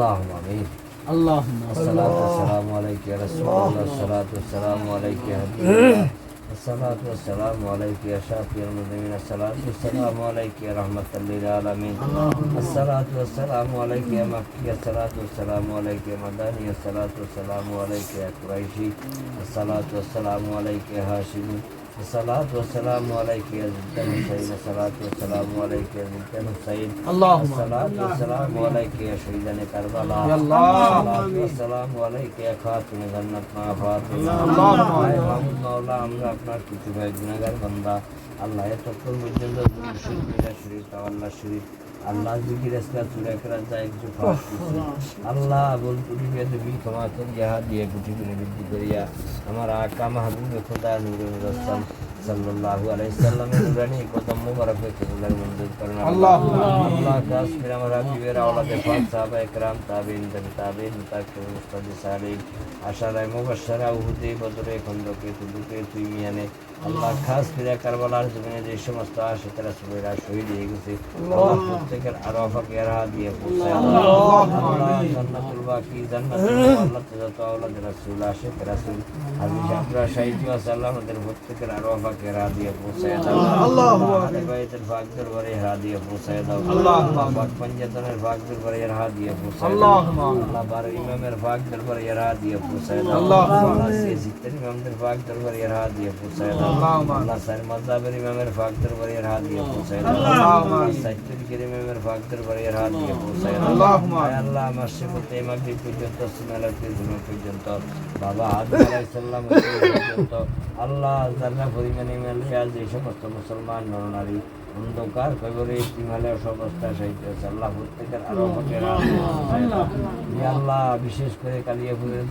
اللهم آمين. اللهم الصلاة والسلام عليك يا رسول الله. الصلاة والسلام عليك يا حبيب الله. الصلاة والسلام عليك يا شافي المسلمين الصلاة والسلام عليك يا رحمة للعالمين. الصلاة والسلام عليك يا مكي. الصلاة والسلام عليك يا مدني. الصلاة والسلام عليك يا قريشي. الصلاة والسلام عليك يا هاشمي. الصلاة والسلام عليك يا زد الحسين الصلاة والسلام عليك يا زد الحسين اللهم الصلاة والسلام عليك يا شهيدنا كربلاء يا الله. الصلاة والسلام عليك يا خاتم جنت মা ফাতিমা اللهم আয় মাহমুদ মাওলা আমরা আপনার কিছু ভাই গুনাহগার বান্দা আল্লাহ এতক্ষণ পর্যন্ত শরীফ মিলা শরীফ আল্লাহ শরীফ আল্লাহ জিকির আসকা চুরা করা যায় কিছু আল্লাহ। বল তুমি তুমি ক্ষমা করি ইহা দিয়ে গুটি করে বৃদ্ধি করিয়া আমার আকা মাহবুব খোদা নুরুল রসম সাল্লাল্লাহু আলাইহি সাল্লামের নুরানি কদম মুবারক কবুলের মঞ্জুর করেন। আমিন। আল্লাহ কাস ফির আমার হাবিবের আওলাদে পাক সাহাবা একরাম তাবিন মুতাকিন মুস্তাদি সালিম আশারায় মুবাশশারা উহুদে বদরে খন্দকে তুদুকে তুই মিয়ানে আল্লাহ খাস ফিরে কারবালার জমিনে যে সমস্ত আশেখের সুবেরা শহীদ হয়ে গেছে আল্লাহ প্রত্যেকের আরফাকে রাহা দিয়ে পড়ছে প্রত্যেকের ভাগ দরবারে দিয়ে পড়ছে আল্লাহ ভাগ দরবারে রাহা দিয়ে আল্লাহ বার ইমামের ভাগ দরবারে রাহা দিয়ে পড়ছে ভাগ দরবারে রাহা দিয়ে পড়ছে মাজাবের ইমামের ফাকদের বাবা যে সমস্ত মুসলমান নরনারী অন্ধকার কবরে সাহিত্য আল্লাহ প্রত্যেকের আরও আল্লাহ বিশেষ করে কালিয়াপুরের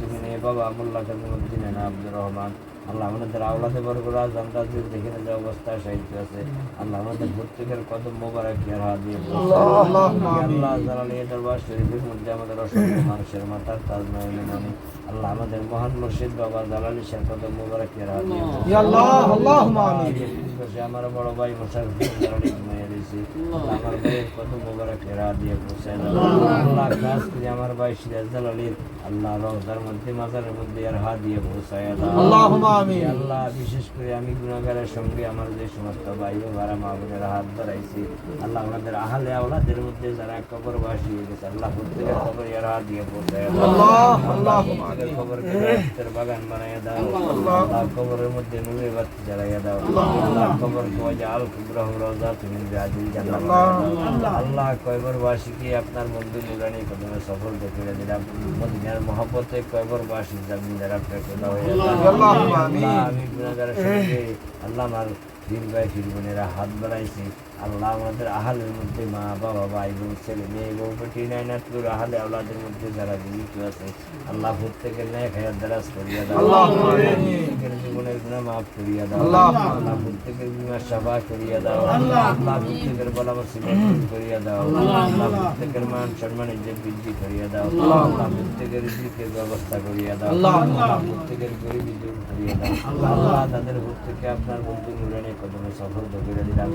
বাবা মোল্লা কালিমুদ্দিন আব্দুর রহমান আল্লাহ আমাদের আওলাদে বরগুলা জান্নাতের যেখানে যে অবস্থা সাহিত্য আছে। আল্লাহ আমাদের প্রত্যেকের কত মোবারক আল্লাহ জালাল দরবার শরীফের মধ্যে আমাদের অসংখ্য মানুষের মাথার তাজ মানে আল্লাহ আমাদের মহান মুর্শিদ বাবা জালালি শেখ কত মোবারক আর দিয়ে আমার বড় ভাই মোশারফ আমার ভাইয়ের কত মোবারক আর দিয়ে আমার ভাই সিরাজ আল্লাহ রহদার মধ্যে মাজারের মধ্যে আর হাত দিয়ে পৌঁছায় আল্লাহ বিশেষ করে আমি গুণাগারের সঙ্গে আমার যে সমস্ত ভাই ভাড়া মা বোনেরা হাত ধরাইছি আল্লাহ আমাদের আহালে আওলাদের মধ্যে যারা কবর বাসি হয়ে গেছে আল্লাহ প্রত্যেকের কবর ইয়ারা দিয়ে পড়ে আল্লাহ বাগান বানাইয়া দাও। আল্লাহ। কবরের মধ্যে নুরে বাতি জ্বালাইয়া দাও। আল্লাহ। কবর কয় আল কুবরাহ রওজা তুমি আজিল আল্লাহ। কয়বর বাসীকে আপনার মন্দির নিরানি কদমে সফল করে দিলাম। মদিনার মহব্বতে কয়বর বাসী জামিনদার আপনার কথা হয়ে আল্লাহ আমি গুণাগারের সঙ্গে আল্লাহ আমার দিন ভাই ফিরবোনেরা হাত বাড়াইছি। আল্লাহ আমাদের আহালের মধ্যে মা বাবা ভাই বোন ছেলে মেয়ে বউ বেটি নাই না তোর আহালে আল্লাহদের মধ্যে যারা জীবিত আছে আল্লাহ প্রত্যেকের নাই খায়াত দ্বারা করিয়া দাও। প্রত্যেকের জীবনের গুণা মাফ করিয়া দাও। আল্লাহ প্রত্যেকের বিমা সভা করিয়া দাও। আল্লাহ প্রত্যেকের বলা বসে করিয়া দাও। আল্লাহ প্রত্যেকের মান সম্মান যে বৃদ্ধি করিয়া দাও। আল্লাহ প্রত্যেকের জীবের ব্যবস্থা করিয়া দাও। আল্লাহ প্রত্যেকের গরিব দূর করিয়া দাও। আল্লাহ তাদের প্রত্যেকে আপনার বন্ধু নুরানি কদমে সফল করে দিলাম।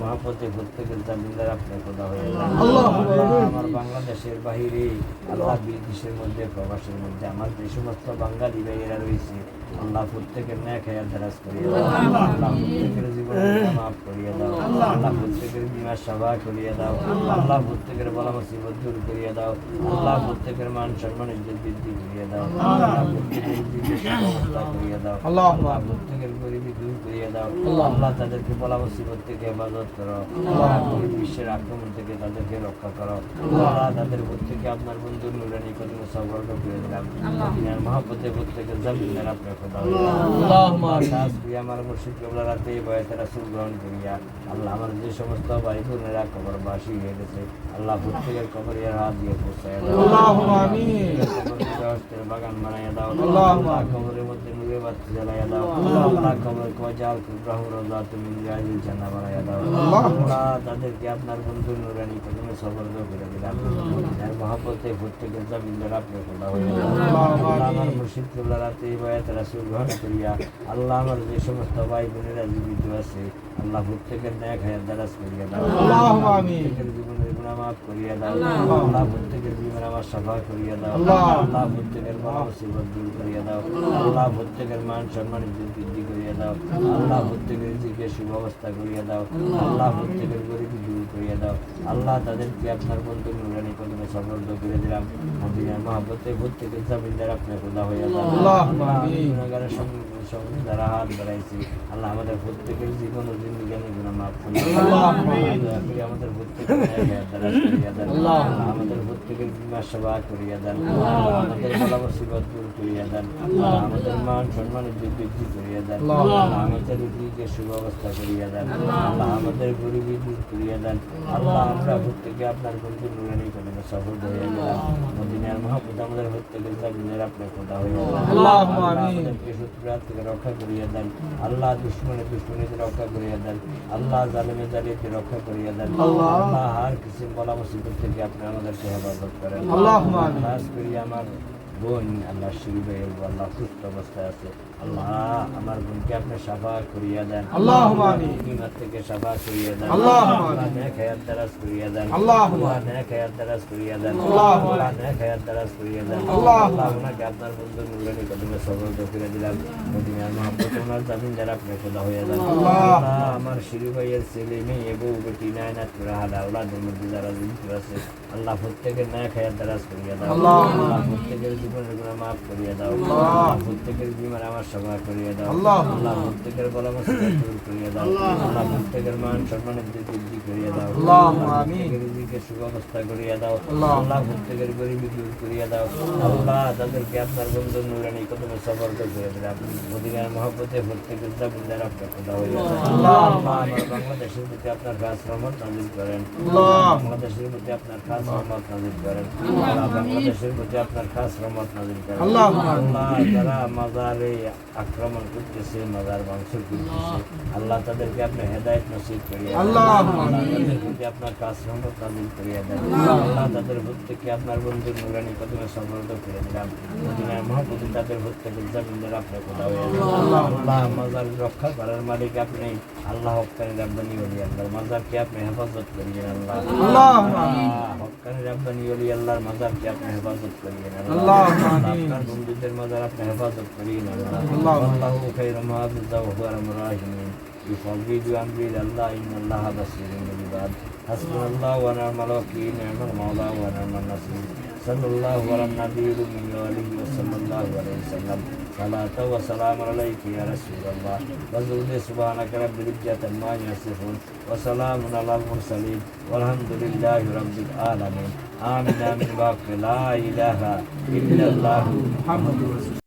মহাপথে প্রত্যেকের জামিনদার আপনার কথা হয়ে আমার বাংলাদেশের বাহিরে আল্লাহ বিদেশের মধ্যে প্রবাসের মধ্যে আমার যে সমস্ত বাঙালি ভাইয়েরা রয়েছে আল্লাহ প্রত্যেকের ন্যায় খায়ার দারাজ করিয়ে দাও। আল্লাহ প্রত্যেকের জীবনের মাফ করিয়ে দাও। আল্লাহ। প্রত্যেকের বিমা সভা করিয়ে দাও। আল্লাহ প্রত্যেকের বলা মুসিবত দূর করিয়ে দাও। আল্লাহ প্রত্যেকের মান সম্মান ইজ্জত বৃদ্ধি করিয়ে দাও। আল্লাহ। প্রত্যেকের করিয়ে দাও। আল্লাহ। আল্লাহ প্রত্যেকের গরিবী দূর করিয়ে দাও। আল্লাহ তাদেরকে বলা মুসিবত থেকে হেফাজত হেফাজত করো বিশ্বের আক্রমণ থেকে তাদেরকে রক্ষা করো। তাদের প্রত্যেকে আপনার বন্ধু নুরানি কদিন সবর্গ করে দিলাম। মহাপতের প্রত্যেকে জমিনের আপনার খোদা আমার মুর্শিদ কেবলা রাতে বয়সে রাসুল গ্রহণ করিয়া আল্লাহ আমার যে সমস্ত বাড়ি বোনেরা কবর বাসি হয়ে গেছে আল্লাহ প্রত্যেকের কবর এর হাত দিয়ে পৌঁছায় দাও। বাগান বানাইয়া দাও। কবরের মধ্যে নুরে বাতি জ্বালাইয়া দাও আল্লাহ কবর কজাল কুব্রাহ রোজা তুমি মিরাজিল জান্নাত বানাইয়া দাও আল্লাহ। আল্লাহ তাদেরকে আপনার বন্ধু নুরানি কদমে সবর্গ করে দিলাম মদিনার মহাপতে প্রত্যেকের জামিনদার আপনি খোলা হয়ে গেল আল্লাহ। আল্লাহ আমার মুর্শিদ কেবলা রাতে বয়াত রাসুল গ্রহণ করিয়া আল্লাহ আমার যে সমস্ত ভাই বোনেরা জীবিত আছে আল্লাহ প্রত্যেকের ন্যায় খায়ার দ্বারাজ করিয়া দাও اللهم آمين প্রত্যেকের জীবনের গুণা গুনাহ মাফ করিয়া দাও আল্লাহ। আল্লাহ প্রত্যেকের জীবন আমার সাফা করিয়া দাও আল্লাহ। প্রত্যেকের মুসিবত দূর করিয়া দাও আল্লাহ প্রত্যেকের মান সম্মান বৃদ্ধি করিয়া দাও আল্লাহ প্রত্যেকের সুব্যবস্থা করিয়া দাও আল্লাহ প্রত্যেকের গরিবী দূর করিয়া দাও আল্লাহ তাদেরকে আপনার বন্ধু নুরানি করে। দিলাম মদিনার মহাব্বতে প্রত্যেকের জামিনদার আপনার খোদা হইয়া দাও আল্লাহ, সঙ্গে যারা হাত বাড়াইছি আল্লাহ আমাদের প্রত্যেকের জীবন ও জিন্দিগানি গুনাহ মাফ করে। আমাদের প্রত্যেকের আমাদের প্রত্যেকের বিমা সেবা করিয়া দেন। আমাদের বলা মুসিবত দূর করিয়া দেন। আমাদের মান সম্মানের বৃদ্ধি করিয়া দেন। আমাদের রুগীকে সুব্যবস্থা করিয়া দেন। আল্লাহ আমাদের গরিবী দূর করিয়া দেন। আল্লাহ আমরা প্রত্যেকে আপনার গুরুত্ব নুরানি কদমে গেলাম মদিনার মহাপুত আমাদের প্রত্যেকের জামিনের আপনার খোদা হয়ে। আমাদেরকে থেকে রক্ষা করিয়া দেন আল্লাহ দুশ্মনে দুশ্মনীকে রক্ষা করিয়া দেন আল্লাহ জালেমে জালিয়াকে রক্ষা করিয়া দেন আল্লাহ। হার কিসিম বলা মুসিবত থেকে আপনি আমাদেরকে হেফাজত করেন আল্লাহ, আমার বোন আল্লাহ শিরি আল্লাহ সুস্থ অবস্থায় আছে। আল্লাহ আমার বোনকে আপনি সাফা করিয়া দেন। আল্লাহ, বিমার থেকে সাফা করিয়া দেন। আল্লাহ। নেক হায়াত দারাজ করিয়া দেন। আল্লাহ, নেক হায়াত দারাজ করিয়া দেন। আল্লাহ, নেক হায়াত দারাজ করিয়া দেন। আল্লাহ, ওনাকে আপনার বন্ধু নুরানি কদমে সফল করে দিলাম। মদিনার মহাব্বত ওনার জামিন যারা আপনি যান। আল্লাহ। আল্লাহ আমার শিরু ভাইয়ের ছেলে মেয়ে বউ বেটি নায়নাত রাহাদা আল্লাহদের মধ্যে যারা জীবিত আছে আল্লাহ প্রত্যেকের ন্যায় খায়াত দারাজ করিয়া দাও। আল্লাহ প্রত্যেকের জীবনের গুণা মাফ করিয়া দাও। আল্লাহ। প্রত্যেকের জীবন আমার সেবা করিয়া দাও। আল্লাহ। প্রত্যেকের দূর করিয়া দাও। আল্লাহ। প্রত্যেকের মান সম্মানের দিকে বৃদ্ধি করিয়া দাও। প্রত্যেকের সুব্যবস্থা করিয়া দাও। আল্লাহ। প্রত্যেকের গরিবী দূর করিয়া দাও। আল্লাহ তাদেরকে আপনার বন্ধু নুরানি কদমে করে দিলাম মদিনার মহব্বতে প্রত্যেকের জামিনদার আপনার খোদা হয়ে বাংলাদেশের প্রতি আপনার খাস রহমত নাজিল করেন। বাংলাদেশের প্রতি আপনার খাস রহমত নাজিল করেন। বাংলাদেশের প্রতি আপনার খাস রহমত নাজিল করেন। আল্লাহ। আল্লাহ যারা মাজারে আক্রমণ করতেছে মাজার করতেছে। আল্লাহ। তাদেরকে আপনি হেদায়েত নসিব করিয়া আল্লাহ। তাদের প্রতি আপনার খাস রহমত নাজিল করিয়া দেন। আল্লাহ। তাদের প্রত্যেককে আপনার বন্ধু নুরানি কদমে সমর্থ করে দিলাম মদিনার মহাপতি তাদের প্রত্যেকের জামিনদার আপনার কোথা হয়ে আল্লাহ। আল্লাহ মাজার রক্ষা করার মালিক আপনি আল্লাহ হকানি রাব্বানি ওলি আল্লাহ মাজারকে আপনি হেফাজত করিয়েন আল্লাহ। হকানি রাব্বানি ওলি আল্লাহর মাজারকে আপনি হেফাজত করিয়েন আল্লাহ। আপনার বন্ধুদের মাজার আপনি হেফাজত صادق كريما والله خير ما بالله وهو الراحمين يفوض امري لله إن الله بصير بالعباد. حسبنا الله ونعم الوكيل نعم المولى ونعم النصير. صلى الله على النبي من وآله وصلى الله عليه وسلم. صلاة وسلام عليك يا رسول الله. وزود سبحانك رب العزة ما يصفون. وسلام على المرسلين. والحمد لله رب العالمين. آمين آمين. واقف لا إله إلا الله. محمد رسول